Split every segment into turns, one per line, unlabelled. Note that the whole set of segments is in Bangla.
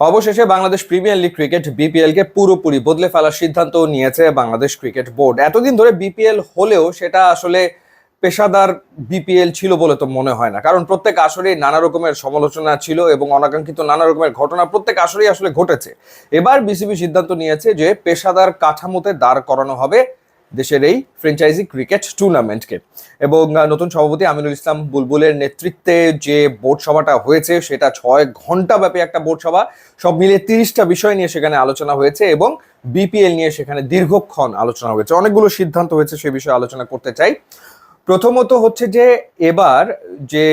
অবশেষে Bangladesh premier league cricket BPL কে পুরোপুরি বদলে ফেলার সিদ্ধান্ত নিয়েছে বাংলাদেশ ক্রিকেট বোর্ড। এতদিন ধরে বিপিএল হলেও সেটা আসলে পেশাদার বিপিএল ছিল বলে তো মনে হয় না। কারণ প্রত্যেক আসরেই নানা রকমের সমালোচনা ছিল এবং অনাকাঙ্ক্ষিত নানা রকমের ঘটনা প্রত্যেক আসরেই আসলে ঘটেছে। এবার বিসিবি সিদ্ধান্ত নিয়েছে যে পেশাদার কাঠামোতে দাঁড় করানো হবে। দেশের এই ফ্র্যাঞ্চাইজি ক্রিকেট টুর্নামেন্টকে এবং নতুন সভাপতি আমিনুল ইসলাম বুলবুলের নেতৃত্বে যে বোর্ড সভাটা হয়েছে, সেটা ছয় ঘণ্টা ব্যাপী একটা বোর্ড সভা। সব মিলিয়ে তিরিশটা বিষয় নিয়ে সেখানে আলোচনা হয়েছে এবং বিপিএল নিয়ে সেখানে দীর্ঘক্ষণ আলোচনা হয়েছে। অনেকগুলো সিদ্ধান্ত হয়েছে সে বিষয়ে আলোচনা করতে চাই। প্রথমত হচ্ছে যে এবার যে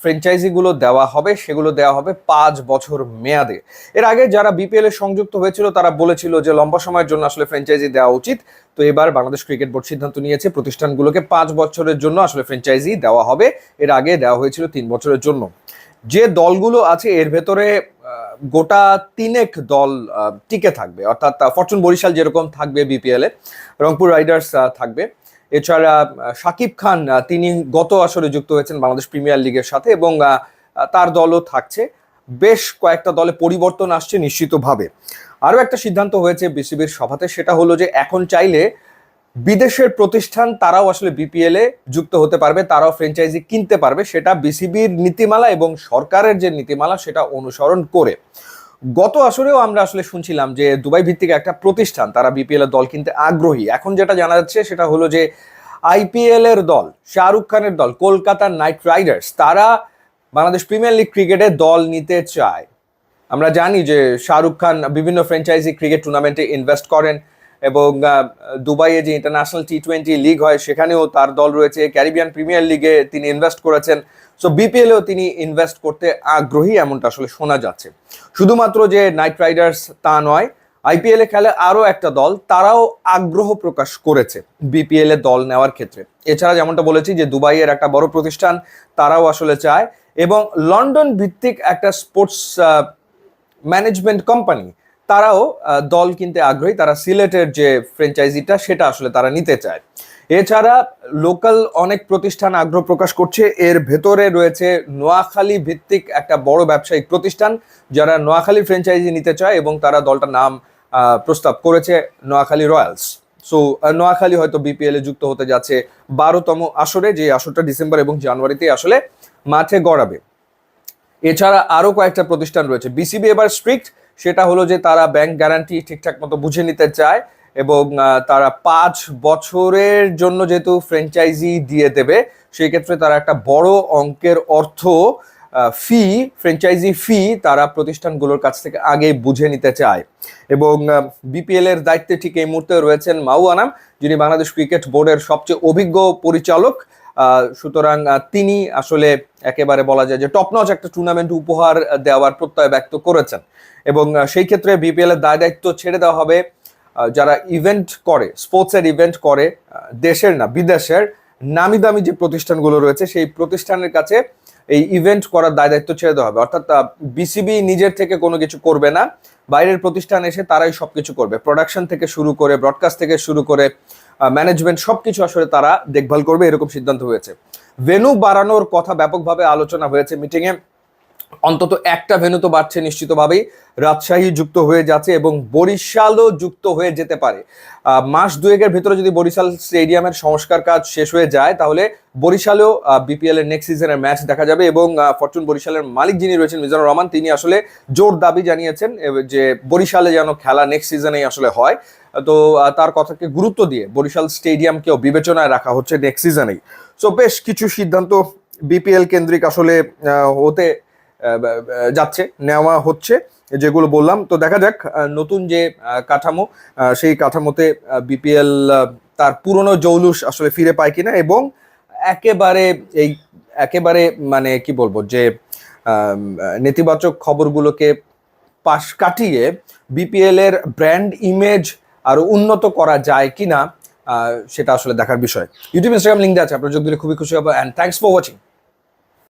ফ্র্যাঞ্চাইজিগুলো দেওয়া হবে, সেগুলো দেওয়া হবে পাঁচ বছর মেয়াদে। এর আগে যারা বিপিএল এ সংযুক্ত হয়েছিল, তারা বলেছিল যে লম্বা সময়ের জন্য আসলে ফ্র্যাঞ্চাইজি দেওয়া উচিত। তো এবার বাংলাদেশ ক্রিকেট বোর্ড সিদ্ধান্ত নিয়েছে, প্রতিষ্ঠানগুলোকে পাঁচ বছরের জন্য আসলে ফ্র্যাঞ্চাইজি দেওয়া হবে। এর আগে দেওয়া হয়েছিল তিন বছরের জন্য। যে দলগুলো আছে, এর ভেতরে গোটা তিনেক দল টিকে থাকবে। অর্থাৎ ফরচুন বরিশাল যেরকম থাকবে বিপিএল রংপুর রাইডার্স থাকবে। এছাড়া শাকিব খান তিনি গত আসরে যুক্ত হয়েছেন বাংলাদেশ প্রিমিয়ার লিগের সাথে এবং তার দলও থাকছে। বেশ কয়েকটা দলে পরিবর্তন আসছে নিশ্চিতভাবে। আরও একটা সিদ্ধান্ত হয়েছে বিসিবির সভাতে, সেটা হলো যে এখন চাইলে বিদেশের প্রতিষ্ঠান তারাও আসলে বিপিএলে যুক্ত হতে পারবে, তারাও ফ্র্যাঞ্চাইজি কিনতে পারবে, সেটা বিসিবির নীতিমালা এবং সরকারের যে নীতিমালা, সেটা অনুসরণ করে। গত আসরেও আমরা আসলে শুনছিলাম যে দুবাই ভিত্তিক একটা প্রতিষ্ঠান, তারা বিপিএল এর দল কিনতে আগ্রহী। এখন যেটা জানা যাচ্ছে সেটা হলো যে আইপিএল এর দল, শাহরুখ খানের দল কলকাতার নাইট রাইডার্স, তারা বাংলাদেশ প্রিমিয়ার লিগ ক্রিকেটে দল নিতে চায়। আমরা জানি যে শাহরুখ খান বিভিন্ন ফ্র্যাঞ্চাইজি ক্রিকেট টুর্নামেন্টে ইনভেস্ট করেন। এবং দুবাইয়ে যে ইন্টারন্যাশনাল টি টোয়েন্টি লিগ হয়, সেখানেও তার দল রয়েছে। ক্যারিবিয়ান প্রিমিয়ার লিগে তিনি ইনভেস্ট করেছেন। সো বিপিএলেও তিনি ইনভেস্ট করতে আগ্রহী, এমনটা আসলে শোনা যাচ্ছে। শুধুমাত্র যে নাইট রাইডার্স তা নয় আইপিএল খেলে আরও একটা দল, তারাও আগ্রহ প্রকাশ করেছে বিপিএল দল নেওয়ার ক্ষেত্রে। এছাড়া যেমনটা বলেছি যে দুবাইয়ের একটা বড় প্রতিষ্ঠান, তারাও আসলে চায়। এবং লন্ডন ভিত্তিক একটা স্পোর্টস ম্যানেজমেন্ট কোম্পানি তারাও দল কিনতে আগ্রহী, তারা সিলেটের যে ফ্র্যাঞ্চাইজিটা সেটা আসলে তারা নিতে চায়। এছাড়া লোকাল অনেক প্রতিষ্ঠান আগ্রহ প্রকাশ করছে। এর ভেতরে রয়েছে নোয়াখালী ভিত্তিক একটা বড় ব্যবসায়িক প্রতিষ্ঠান, যারা নোয়াখালী ফ্র্যাঞ্চাইজি নিতে চায় এবং তারা দলটার নাম প্রস্তাব করেছে নোয়াখালী রয়্যালস। সো নোয়াখালী হয়তো বিপিএল এ যুক্ত হতে যাচ্ছে বারোতম আসরে, যে আসরটা ডিসেম্বর এবং জানুয়ারিতে আসলে মাঠে গড়াবে। এছাড়া আরও কয়েকটা প্রতিষ্ঠান রয়েছে। বিসিবি এবার স্ট্রিক্ট সেটা হলো যে তারা ব্যাংক গ্যারান্টি ঠিকঠাক মতো বুঝে নিতে চায় এবং তারা পাঁচ বছরের জন্য যেহেতু ফ্র্যাঞ্চাইজি দিয়ে দেবে, সেই ক্ষেত্রে তারা একটা বড় অঙ্কের অর্থ ফি ফ্র্যাঞ্চাইজি ফি তারা প্রতিষ্ঠানগুলোর কাছ থেকে আগে বুঝে নিতে চায়। এবং বিপিএল এর দায়িত্বে ঠিক এই মুহূর্তে রয়েছেন মাউ আনাম যিনি বাংলাদেশ ক্রিকেট বোর্ডের সবচেয়ে অভিজ্ঞ পরিচালক। সুতরাং তিনি আসলে একেবারে বলা যায় যে টপ নচ একটা টুর্নামেন্ট উপহার দেওয়ার প্রত্যয় ব্যক্ত করেছেন। এবং সেই ক্ষেত্রে বিপিএল এর দায় দায়িত্ব ছেড়ে দেওয়া হবে যারা ইভেন্ট করে স্পোর্টসের ইভেন্ট করে দেশের না, বিদেশের নামি দামি যে প্রতিষ্ঠানগুলো রয়েছে, সেই প্রতিষ্ঠানের কাছে এই ইভেন্ট করার দায় দায়িত্ব ছেড়ে দেওয়া হবে। অর্থাৎ বিসিবি নিজের থেকে কোনো কিছু করবে না, বাইরের প্রতিষ্ঠান এসে তারাই সবকিছু করবে। প্রোডাকশন থেকে শুরু করে ব্রডকাস্ট থেকে শুরু করে ম্যানেজমেন্ট সবকিছু আসলে তারা দেখভাল করবে, এরকম সিদ্ধান্ত হয়েছে। ভেনু বাড়ানোর কথা ব্যাপকভাবে আলোচনা হয়েছে মিটিংয়ে অন্তত একটা ভেনু তো বাড়ছে নিশ্চিতভাবেই। রাজশাহী যুক্ত হয়ে যাচ্ছে এবং বরিশালও যুক্ত হয়ে যেতে পারে। মাস দুয়েকের ভেতরে যদি বরিশাল স্টেডিয়ামের সংস্কার কাজ শেষ হয়ে যায়, তাহলে বরিশালেও বিপিএল এর নেক্সট সিজনের ম্যাচ দেখা যাবে এবং ফরচুন বরিশালের মালিক যিনি রয়েছেন, মিজানুর রহমান, তিনি আসলে জোর দাবি জানিয়েছেন যে বরিশালে যেন খেলা নেক্সট সিজনেই আসলে হয়। তো তার কথাকে গুরুত্ব দিয়ে বরিশাল স্টেডিয়ামকেও বিবেচনায় রাখা হচ্ছে নেক্সট সিজনেই সো বেশ কিছু সিদ্ধান্ত বিপিএল কেন্দ্রিক আসলে হতে যাচ্ছে, নেওয়া হচ্ছে, যেগুলো বললাম। তো দেখা যাক নতুন যে কাঠামো সেই কাঠামোতে বিপিএল তার পুরনো জৌলুস আসলে ফিরে পায় কিনা এবং একেবারে এই, একেবারে মানে কি বলব, যে নেতিবাচক খবরগুলোকে পাশ কাটিয়ে বিপিএল এর ব্র্যান্ড ইমেজ আরও উন্নত করা যায় কিনা সেটা আসলে দেখার বিষয়। ইউটিউব, ইনস্টাগ্রাম লিঙ্ক আছে, আপনার যোগ দিলে খুবই খুশি হব অ্যান্ড থ্যাংকস ফর ওয়াচিং